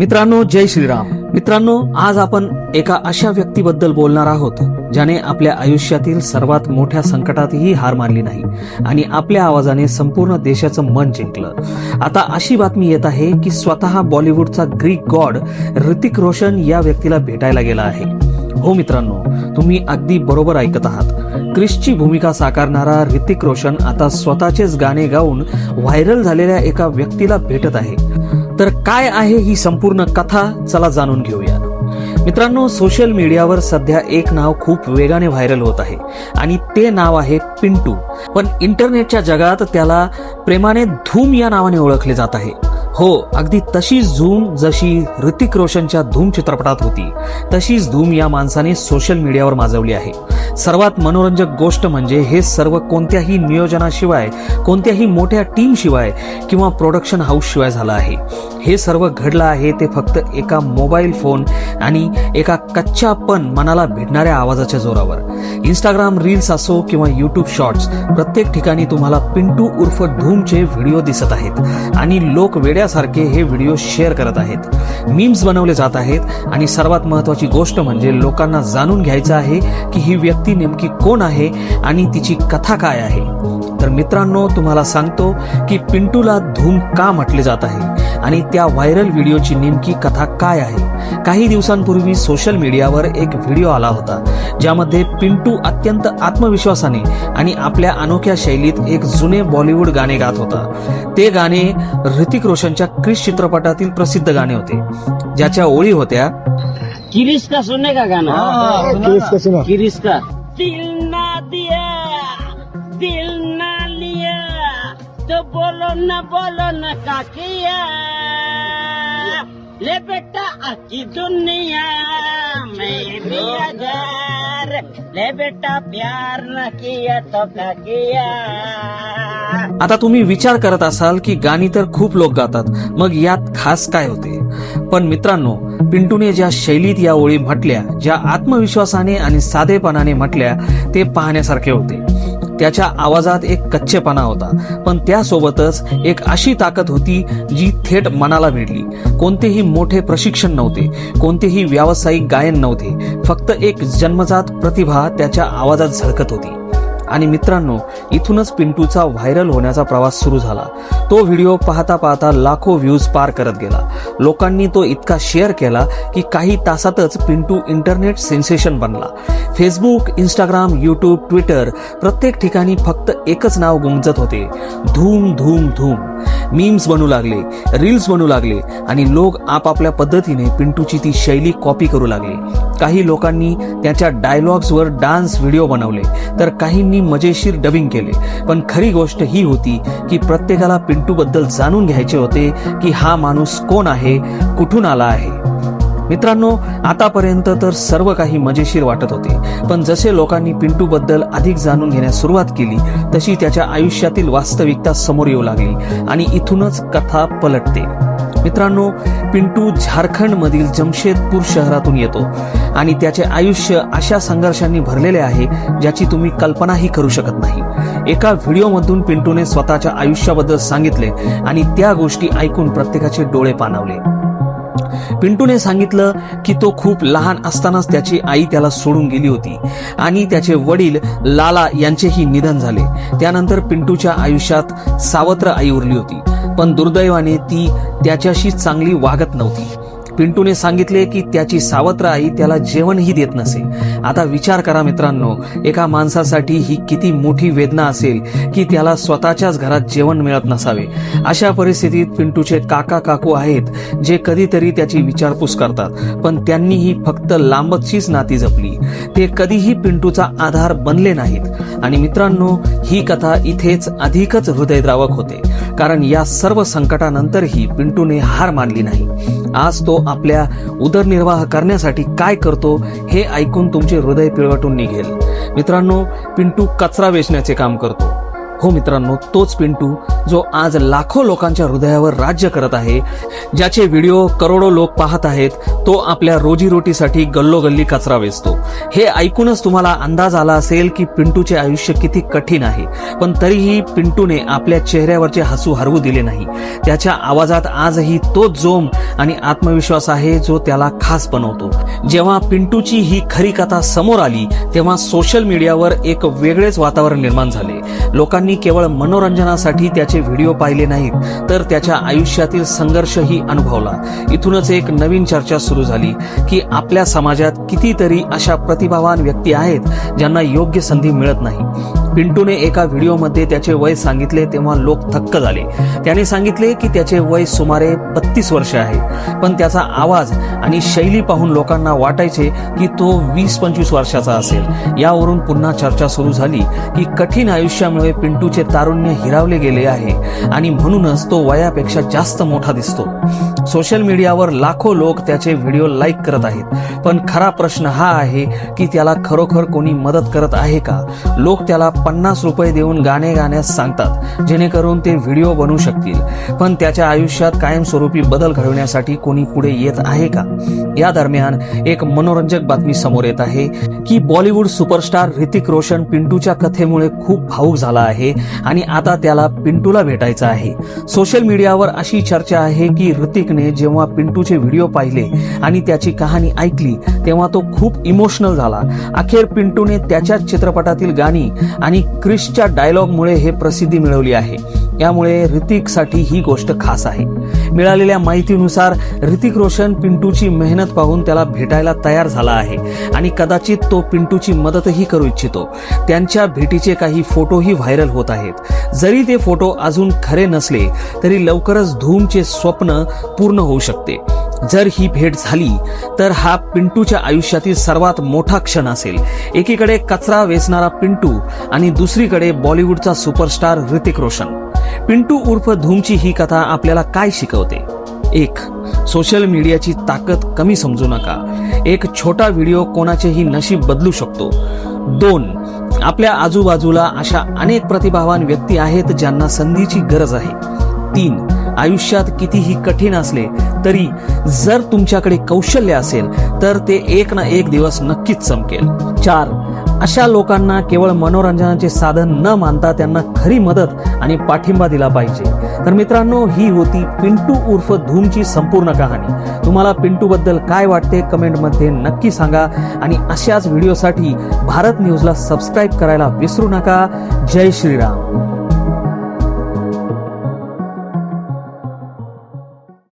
मित्रांनो जय श्रीराम. मित्रांनो आज आपण एका अशा व्यक्तीबद्दल बोलणार आहोत ज्याने आपल्या आयुष्यातील सर्वात मोठ्या संकटातही हार मानली नाही आणि आपल्या आवाजाने संपूर्ण देशाचं मन जिंकलं. आता अशी बातमी येत आहे की स्वतः बॉलिवूडचा ग्रीक गॉड ऋतिक रोशन या व्यक्तीला भेटायला गेला आहे. हो मित्रांनो तुम्ही अगदी बरोबर ऐकत आहात. क्रिसची भूमिका साकारणारा ऋतिक रोशन आता स्वतःचेच गाणे गाऊन व्हायरल झालेल्या एका व्यक्तीला भेटत आहे. तर काय आहे ही संपूर्ण कथा? चला जाणून घेऊया. मित्रांनो सोशल मीडियावर सध्या एक नाव खूप वेगाने व्हायरल होत आहे आणि ते नाव आहे पिंटू. पण इंटरनेटच्या जगात त्याला प्रेमाने धूम या नावाने ओळखले जात आहे. हो अगदी तशीच धूम जशी ऋतिक रोशनच्या धूम चित्रपटात होती तशीच धूम या माणसाने सोशल मीडियावर माजवली आहे. सर्वात मनोरंजक गोष्ट म्हणजे हे सर्व कोणत्याही नियोजनाशिवाय कोणत्याही मोठ्या टीमशिवाय किंवा प्रोडक्शन हाऊसशिवाय झालं आहे. हे सर्व घडलं आहे ते फक्त एका मोबाईल फोन आणि एका कच्च्या पण मनाला भिडणाऱ्या आवाजाच्या जोरावर. इंस्टाग्राम रील्स असो किंवा युट्यूब शॉर्ट्स प्रत्येक ठिकाणी तुम्हाला पिंटू उर्फ धूमचे व्हिडिओ दिसत आहेत आणि लोक वेड्यासारखे हे व्हिडिओ शेअर करत आहेत. मीम्स बनवले जात आहेत. आणि सर्वात महत्वाची गोष्ट म्हणजे लोकांना जाणून घ्यायचं आहे की ही व्यक्ती नेमकी कोण आहे आणि तिची कथा काय आहे. तर मित्रांनो तुम्हाला सांगतो की पिंटूला धूम का म्हटले जात आहे? आणि त्या व्हायरल व्हिडिओची नेमकी कथा काय आहे? काही दिवसांपूर्वी सोशल मीडियावर एक व्हिडिओ आला होता ज्यामध्ये पिंटू अत्यंत आत्मविश्वासाने आणि आपल्या अनोख्या शैलीत एक जुने बॉलिवूड गाणे गात होता. ते गाणे ऋतिक रोशनच्या क्रिश चित्रपटातील प्रसिद्ध गाणे होते ज्याच्या ओळी होत्या किरिस का सुनने का गाना किरिस का सुना. किरिस का दिल ना दिया दिल बोलो ना बोलो ना का ले बेटा आकी दुनिया में भी हजार ले बेटा प्यार न किया तो का किया आता तुम्ही विचार करत असाल की गाणी तर खूप लोक गातात मग यात खास काय होते? पण मित्रांनो पिंटूने ज्या शैलीत या ओळी म्हटल्या ज्या आत्मविश्वासाने आणि साधेपणाने म्हटल्या ते पाहण्यासारखे होते. त्याच्या आवाजात एक कच्चेपणा होता. पण त्यासोबतच एक अशी ताकद होती जी थेट मनाला भिडली कोणतेही मोठे प्रशिक्षण नव्हते. कोणतेही व्यावसायिक गायन नव्हते. फक्त एक जन्मजात प्रतिभा त्याच्या आवाजात झळकत होती. आणि मित्रांनो इथूनच पिंटूचा व्हायरल होण्याचा प्रवास सुरू झाला. तो व्हिडिओ पाहता पाहता लाखो व्ह्यूज पार करत गेला. लोकांनी तो इतका शेअर केला की काही तासातच पिंटू इंटरनेट सेन्सेशन बनला. फेसबुक इंस्टाग्राम युट्यूब ट्विटर प्रत्येक ठिकाणी फक्त एकच नाव गुंजत होते. धूम धूम धूम. मीम्स बनू लागले रील्स बनू लागले आणि लोक आपापल्या पद्धतीने पिंटूची ती शैली कॉपी करू लागले. काही लोकांनी त्याच्या डायलॉग्सवर डान्स व्हिडिओ बनवले तर काहींनी मजेशीर डबिंग केले. पण खरी गोष्ट ही होती की प्रत्येकाला पिंटूबद्दल जाणून घ्यायचे होते की हा माणूस कोण आहे कुठून आला आहे. मित्रांनो आतापर्यंत तर सर्व काही मजेशीर वाटत होते. पण जसे लोकांनी पिंटू बद्दल अधिक जाणून घेण्यास सुरुवात केली तशी त्याच्या आयुष्यातील वास्तविकता समोर येऊ लागली आणि इथूनच कथा पलटते. मित्रांनो पिंटू झारखंड मधील जमशेदपूर शहरातून येतो आणि त्याचे आयुष्य अशा संघर्षांनी भरलेले आहे ज्याची तुम्ही कल्पनाही करू शकत नाही. एका व्हिडिओमधून पिंटूने स्वतःच्या आयुष्याबद्दल सांगितले आणि त्या गोष्टी ऐकून प्रत्येकाचे डोळे पाणावले. पिंटूने सांगितलं की तो खूप लहान असतानाच त्याची आई त्याला सोडून गेली होती. आणि त्याचे वडील लाला यांचेही निधन झाले. त्यानंतर पिंटूच्या आयुष्यात सावत्र आई उरली होती. पण दुर्दैवाने ती त्याच्याशी चांगली वागत नव्हती. पिंटूने सांगितले की त्याची सावत्र आई त्याला जेवणही देत नसे. आता विचार करा मित्रांनो एका माणसासाठी ही किती मोठी वेदना असेल की त्याला स्वतःच्याच घरात जेवण मिळत नसावे. अशा परिस्थितीत पिंटूचे काका काकू आहेत जे कधीतरी त्याची विचारपूस करतात पण त्यांनीही फक्त लांबचीच नाती जपली. ते कधीही पिंटूचा आधार बनले नाहीत. आणि मित्रांनो ही कथा इथेच अधिकच हृदयद्रावक होते. कारण या सर्व संकटानंतरही पिंटूने हार मानली नाही. आज तो आपल्या उदरनिर्वाह करण्यासाठी काय करतो हे ऐकून तुमचे हृदय पिळवटून निघेल. मित्रांनो पिंटू कचरा वेचण्याचे काम करतो. हो मित्रांनो तोच पिंटू जो आज लाखो लोकांच्या हृदयावर राज्य करत आहे ज्याचे व्हिडिओ करोडो लोक पाहत आहेत तो आपल्या रोजीरोटीसाठी गल्लोगल्ली कचरा वेचतो. हे ऐकूनच तुम्हाला अंदाज आला असेल की पिंटूचे आयुष्य किती कठीण आहे पण तरीही पिंटूने आपल्या चेहऱ्यावरचे हसू हरवू दिले नाही. त्याच्या आवाजात आजही तोच जोम आणि आत्मविश्वास आहे जो त्याला खास बनवतो. जेव्हा पिंटूची ही खरी कथा समोर आली तेव्हा सोशल मीडियावर एक वेगळेच वातावरण निर्माण झाले. लोकांनी केवळ मनोरंजनासाठी त्याचे व्हिडिओ पाहिले नाहीत तर त्याच्या आयुष्यातील संघर्षही अनुभवला. इथूनच एक नवीन चर्चा सुरू झाली की आपल्या समाजात कितीतरी अशा प्रतिभावान व्यक्ती आहेत ज्यांना योग्य संधी मिळत नाही. पिंटूने एका व्हिडिओमध्ये त्याचे वय सांगितले तेव्हा लोक थक्क झाले. त्याने सांगितले की त्याचे वय सुमारे बत्तीस वर्ष आहे. पण त्याचा आवाज आणि शैली पाहून लोकांना वाटायचे की तो वीस पंचवीस वर्षाचा असेल. यावरून पुन्हा चर्चा सुरू झाली की कठीण आयुष्यामुळे पिंटूचे तारुण्य हिरावले गेले आहे आणि म्हणूनच तो वयापेक्षा जास्त मोठा दिसतो. सोशल मीडियावर लाखो लोक त्याचे व्हिडिओ लाईक करत आहेत. पण खरा प्रश्न हा आहे की त्याला खरोखर कोणी मदत करत आहे का? लोक त्याला पन्नास रुपये देऊन गाणे गाण्यास सांगतात जेणेकरून ते व्हिडिओ बनवू शकतील. पण त्याच्या आयुष्यात कायमस्वरूपी बदल घडवण्यासाठी कोणी पुढे येत आहे का? या दरम्यान एक मनोरंजक बातमी समोर येत आहे की बॉलिवूड सुपरस्टार ऋतिक रोशन पिंटूच्या कथेमुळे खूप भावूक झाला आहे आणि आता त्याला पिंटूला भेटायचं आहे. सोशल मीडियावर अशी चर्चा आहे की ऋतिकने जेव्हा पिंटूचे व्हिडिओ पाहिले आणि त्याची कहाणी ऐकली तेव्हा तो खूप इमोशनल झाला. अखेर पिंटूने त्याच्याच चित्रपटातील गाणी आणि क्रिसच्या डायलॉगमुळे हे प्रसिद्धी मिळवली आहे. यामुळे ऋतिकसाठी ही गोष्ट खास आहे. मिळालेल्या माहितीनुसार ऋतिक रोशन पिंटूची मेहनत पाहून त्याला भेटायला तयार झाला आहे आणि कदाचित तो पिंटूची मदतही करू इच्छितो. त्यांच्या भेटीचे काही फोटोही व्हायरल होत आहेत. जरी ते फोटो अजून खरे नसले तरी लवकरच धूमचे स्वप्न पूर्ण होऊ शकते. जर ही भेट झाली तर हा पिंटूच्या आयुष्यातील सर्वात मोठा क्षण असेल. एकीकडे कचरा वेचणारा पिंटू आणि दुसरीकडे बॉलिवूडचा सुपरस्टार ऋतिक रोशन. पिंटू उर्फ धूमची ही कथा आपल्याला काय शिकवते? एक सोशल मीडियाची ताकद कमी समजू नका. एक छोटा व्हिडिओ कोणाचेही नशीब बदलू शकतो. दोन आपल्या आजूबाजूला अशा अनेक प्रतिभावान व्यक्ती आहेत ज्यांना संधीची गरज आहे. तीन आयुष्यात कितीही कठीण असले तरी जर तुमच्याकडे कौशल्य असेल तर ते एक ना एक दिवस नक्कीच चमकेल. चार अशा लोकांना केवळ मनोरंजनाचे साधन न मानता त्यांना खरी मदत आणि पाठिंबा दिला पाहिजे. तर मित्रांनो ही होती पिंटू उर्फ धूमची संपूर्ण कहाणी. तुम्हाला पिंटू बद्दल काय वाटते कमेंटमध्ये नक्की सांगा आणि अशाच व्हिडिओसाठी भारत न्यूजला सबस्क्राईब करायला विसरू नका. जय श्रीराम.